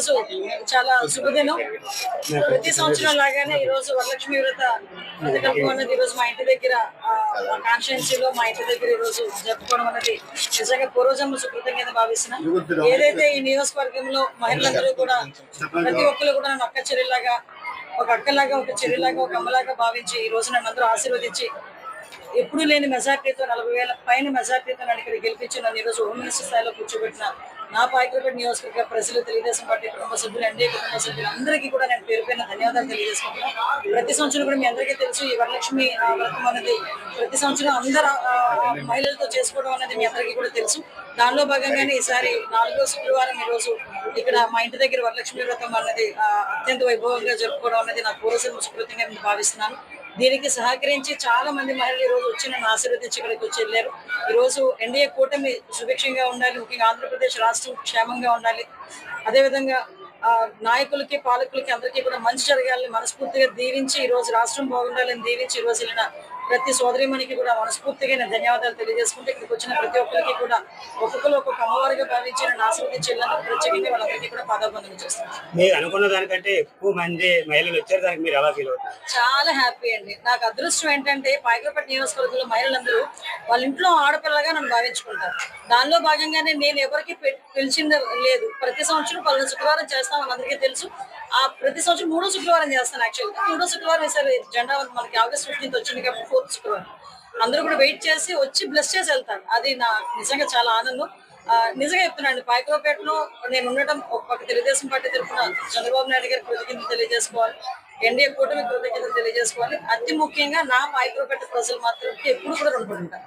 రోజు చాలా శుభదినం. ప్రతి సంవత్సరం లాగానే ఈ రోజు వరలక్ష్మి వ్రత పథకం అన్నది ఈ రోజు మా ఇంటి దగ్గర మా కాన్స్టిట్యున్సీలో మా ఇంటి దగ్గర ఈ రోజు జరుపుకోవడం అన్నది నిజంగా పూర్వజన్మ సుకృతం కింద భావిస్తున్నాం ఏదైతే ఈ నియోజకవర్గంలో మహిళలందరూ కూడా ప్రతి ఒక్కరు కూడా నన్ను అక్క చెల్లెలాగా ఒక అక్కలాగా ఒక చెల్లిలాగా ఒక అమ్మలాగా భావించి ఈ రోజు నన్ను అందరూ ఆశీర్వదించి ఎప్పుడు లేని మెజార్టీతో నలభై వేల పైన మెజార్టీతో నన్ను ఇక్కడ గెలిపించి నన్ను ఈరోజు హోమ్ మినిస్టర్ స్థాయిలో కూర్చోబెట్టిన నా పాయకపేట నియోజకవర్గ ప్రజలు తెలుగుదేశం పార్టీ కుటుంబ సభ్యులు ఎన్డీఏ కుటుంబ సభ్యులు అందరికీ కూడా నేను పేరు పైన ధన్యవాదాలు తెలియజేసుకుంటున్నాను ప్రతి సంవత్సరం కూడా మీ అందరికీ తెలుసు ఈ వరలక్ష్మి వ్రతం అనేది ప్రతి సంవత్సరం అందరు మహిళలతో చేసుకోవడం అనేది మీ అందరికీ కూడా తెలుసు. దానిలో భాగంగానే ఈసారి నాలుగో శుక్రవారం ఈ రోజు ఇక్కడ మా ఇంటి దగ్గర వరలక్ష్మి వ్రతం అన్నది అత్యంత వైభవంగా జరుపుకోవడం అనేది నా పూర్వ సుకృతంగా నేను భావిస్తున్నాను. దీనికి సహకరించి చాలా మంది మహిళలు ఈరోజు వచ్చి నన్ను ఆశీర్వదించి ఇక్కడికి వచ్చి వెళ్ళారు. ఈ రోజు ఎన్డీఏ కూటమి సుభిక్షంగా ఉండాలి ముఖ్యంగా ఆంధ్రప్రదేశ్ రాష్ట్రం క్షేమంగా ఉండాలి. అదేవిధంగా ఆ, నాయకులకి పాలకులకి అందరికీ కూడా మంచి జరగాలని మనస్ఫూర్తిగా దీవించి ఈ రోజు రాష్ట్రం బాగుండాలని దీవించి ఈరోజు రోజు వెళ్ళిన ప్రతి సోదరిమణికి కూడా మనస్ఫూర్తిగా నేను ధన్యవాదాలు తెలియజేసుకుంటే ఇక్కడికి వచ్చిన ప్రతి ఒక్కరికి కూడా ఒక్కొక్కరు ఒక్కొక్క అమ్మవారిగా భావించి నన్ను ఆశీర్వదించి వెళ్ళినందుకు ప్రత్యేకంగా వాళ్ళందరికీ కూడా పాదాబంధన చేస్తున్నాను. మీరు అనుకున్న దానికంటే ఎక్కువ మంది మహిళలు వచ్చారు దానికి మీరు ఎలా ఫీల్ అవుతారు చాలా హ్యాపీ అండి. నాకు అదృష్టం ఏంటంటే పాయకపేట నియోజకవర్గంలో మహిళలందరూ వాళ్ళ ఇంట్లో ఆడపిల్లగా నన్ను భావించుకుంటారు. దానిలో భాగంగానే నేను ఎవరికి పిలిచింది లేదు. ప్రతి సంవత్సరం పలు శుక్రవారం చేస్తాం అందరికీ తెలుసు. ఆ ప్రతి సంవత్సరం మూడో శుక్రవారం చేస్తాను యాక్చువల్గా మూడో శుక్రవారం వేసారు జెండా మనకి ఆగస్ట్ ఫిఫ్టీన్త్ వచ్చింది కాబట్టి ఫోర్త్ శుక్రవారం. అందరూ కూడా వెయిట్ చేసి వచ్చి బ్లెస్ చేసి వెళ్తారు. అది నా నిజంగా చాలా ఆనందం. నిజంగా చెప్తున్నాను పాయకరావుపేటలో నేను ఉండటం ఒక తెలుగుదేశం పార్టీ తరఫున చంద్రబాబు నాయుడు గారి కృతజ్ఞత తెలియజేసుకోవాలి. ఎన్డీఏ కూటమి కృతజ్ఞతలు తెలియజేసుకోవాలి. అతి ముఖ్యంగా నా పాయకరావుపేట ప్రజలు మాత్రం ఎప్పుడు కూడా రుణపడి ఉంటారు.